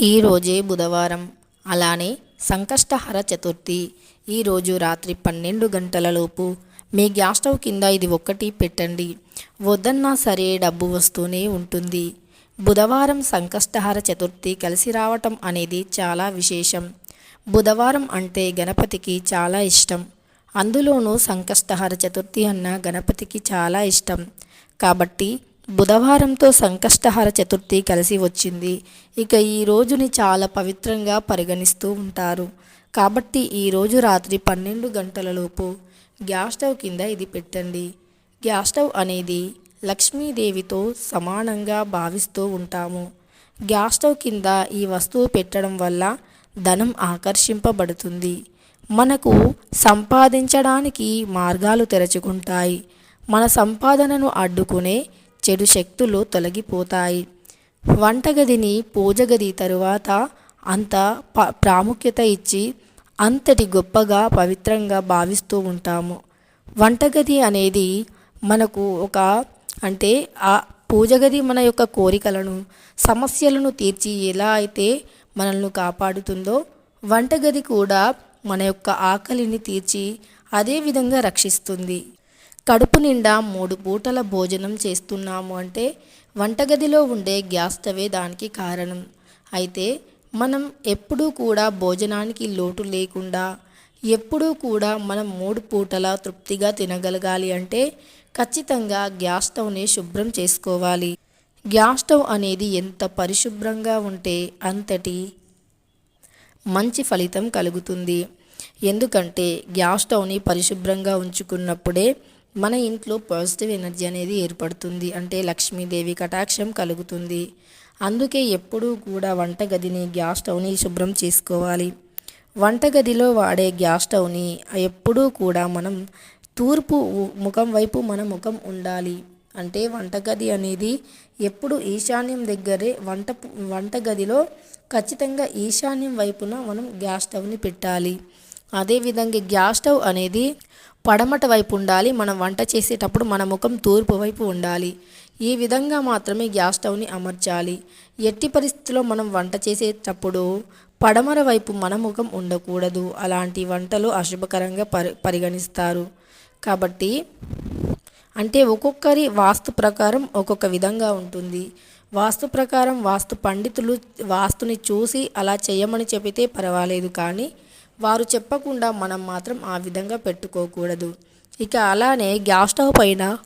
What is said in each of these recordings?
ఈరోజే బుధవారం. అలానే సంకష్టహర చతుర్థి. ఈరోజు రాత్రి పన్నెండు గంటలలోపు మీ గ్యాస్ స్టవ్ కింద ఇది ఒక్కటి పెట్టండి. వద్దన్నా సరే డబ్బు వస్తూనే ఉంటుంది. బుధవారం సంకష్టహర చతుర్థి కలిసి రావటం అనేది చాలా విశేషం. బుధవారం అంటే గణపతికి చాలా ఇష్టం. అందులోనూ సంకష్టహర చతుర్థి అన్న గణపతికి చాలా ఇష్టం. కాబట్టి బుధవారంతో సంకష్టహర చతుర్థి కలిసి వచ్చింది. ఇక ఈ రోజుని చాలా పవిత్రంగా పరిగణిస్తూ ఉంటారు. కాబట్టి ఈరోజు రాత్రి పన్నెండు గంటలలోపు గ్యాస్ స్టవ్ కింద ఇది పెట్టండి. గ్యాస్ స్టవ్ అనేది లక్ష్మీదేవితో సమానంగా భావిస్తూ ఉంటాము. గ్యాస్ స్టవ్ కింద ఈ వస్తువు పెట్టడం వల్ల ధనం ఆకర్షింపబడుతుంది. మనకు సంపాదించడానికి మార్గాలు తెరచుకుంటాయి. మన సంపాదనను అడ్డుకునే చెడు శక్తులు తొలగిపోతాయి. వంటగదిని పూజగది తరువాత అంత ప ప్రాముఖ్యత ఇచ్చి అంతటి గొప్పగా పవిత్రంగా భావిస్తూ ఉంటాము. వంటగది అనేది మనకు ఒక అంటే ఆ పూజగది మన యొక్క కోరికలను సమస్యలను తీర్చి ఎలా అయితే మనల్ని కాపాడుతుందో వంటగది కూడా మన యొక్క ఆకలిని తీర్చి అదే విధంగా రక్షిస్తుంది. కడుపు నిండా మూడు పూటల భోజనం చేస్తున్నాము అంటే వంటగదిలో ఉండే గ్యాస్ స్టవే దానికి కారణం. అయితే మనం ఎప్పుడూ కూడా భోజనానికి లోటు లేకుండా ఎప్పుడూ కూడా మనం మూడు పూటల తృప్తిగా తినగలగాలి అంటే ఖచ్చితంగా గ్యాస్ స్టవ్ని శుభ్రం చేసుకోవాలి. గ్యాస్ స్టవ్ అనేది ఎంత పరిశుభ్రంగా ఉంటే అంతటి మంచి ఫలితం కలుగుతుంది. ఎందుకంటే గ్యాస్ స్టవ్ని పరిశుభ్రంగా ఉంచుకున్నప్పుడే మన ఇంట్లో పాజిటివ్ ఎనర్జీ అనేది ఏర్పడుతుంది. అంటే లక్ష్మీదేవి కటాక్షం కలుగుతుంది. అందుకే ఎప్పుడూ కూడా వంటగదిని గ్యాస్ స్టవ్ని శుభ్రం చేసుకోవాలి. వంటగదిలో వాడే గ్యాస్ స్టవ్ని ఎప్పుడూ కూడా మనం తూర్పు ముఖం వైపు మన ముఖం ఉండాలి. అంటే వంటగది అనేది ఎప్పుడు ఈశాన్యం దగ్గరే వంట వంటగదిలో ఖచ్చితంగా ఈశాన్యం వైపున మనం గ్యాస్ స్టవ్ని పెట్టాలి. అదేవిధంగా గ్యాస్ స్టవ్ అనేది పడమట వైపు ఉండాలి మనం వంట చేసేటప్పుడు మన ముఖం తూర్పు వైపు ఉండాలి. ఈ విధంగా మాత్రమే గ్యాస్ స్టవ్ని అమర్చాలి. ఎట్టి పరిస్థితిలో మనం వంట చేసేటప్పుడు పడమర వైపు మన ముఖం ఉండకూడదు. అలాంటి వంటలు అశుభకరంగా పరి పరిగణిస్తారు. కాబట్టి అంటే ఒక్కొక్కరి వాస్తు ప్రకారం ఒక్కొక్క విధంగా ఉంటుంది. వాస్తు ప్రకారం వాస్తు పండితులు వాస్తుని చూసి అలా చేయమని చెబితే పర్వాలేదు కానీ వారు చెప్పకుండా మనం మాత్రం ఆ విధంగా పెట్టుకోకూడదు. ఇక అలానే గ్యాస్ స్టవ్ పైన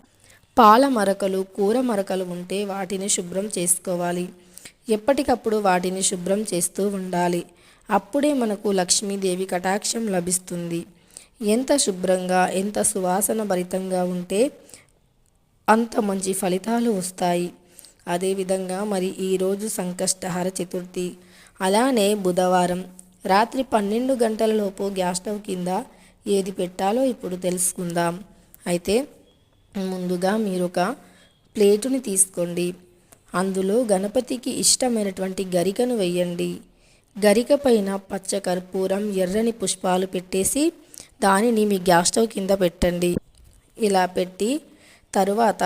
పాల మరకలు కూర మరకలు ఉంటే వాటిని శుభ్రం చేసుకోవాలి. ఎప్పటికప్పుడు వాటిని శుభ్రం చేస్తూ ఉండాలి. అప్పుడే మనకు లక్ష్మీదేవి కటాక్షం లభిస్తుంది. ఎంత శుభ్రంగా ఎంత సువాసన భరితంగా ఉంటే అంత మంచి ఫలితాలు వస్తాయి. అదేవిధంగా మరి ఈరోజు సంకష్టహర చతుర్థి అలానే బుధవారం రాత్రి పన్నెండు గంటలలోపు గ్యాస్ స్టవ్ కింద ఏది పెట్టాలో ఇప్పుడు తెలుసుకుందాం. అయితే ముందుగా మీరు ఒక ప్లేటుని తీసుకోండి. అందులో గణపతికి ఇష్టమైనటువంటి గరికను వేయండి. గరిక పైన పచ్చ కర్పూరం ఎర్రని పుష్పాలు పెట్టేసి దానిని మీ గ్యాస్ స్టవ్ కింద పెట్టండి. ఇలా పెట్టి తరువాత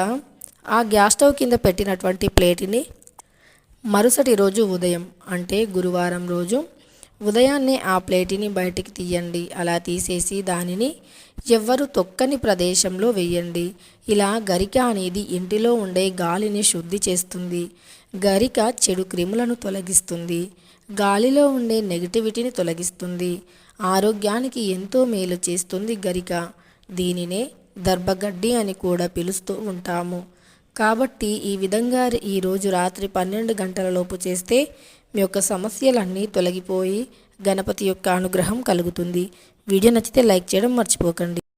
ఆ గ్యాస్ స్టవ్ కింద పెట్టినటువంటి ప్లేట్ని మరుసటి రోజు ఉదయం అంటే గురువారం రోజు ఉదయాన్నే ఆ ప్లేటిని బయటికి తీయండి. అలా తీసేసి దానిని ఎవ్వరు తొక్కని ప్రదేశంలో వేయండి. ఇలా గరిక అనేది ఇంటిలో ఉండే గాలిని శుద్ధి చేస్తుంది. గరిక చెడు క్రిములను తొలగిస్తుంది. గాలిలో ఉండే నెగిటివిటీని తొలగిస్తుంది. ఆరోగ్యానికి ఎంతో మేలు చేస్తుంది గరిక. దీనినే దర్భగడ్డి అని కూడా పిలుస్తూ ఉంటాము. కాబట్టి ఈ విధంగా ఈరోజు రాత్రి పన్నెండు గంటల లోపు చేస్తే మీ యొక్క సమస్యలన్నీ తొలగిపోయి గణపతి యొక్క అనుగ్రహం కలుగుతుంది. వీడియో నచ్చితే లైక్ చేయడం మర్చిపోకండి.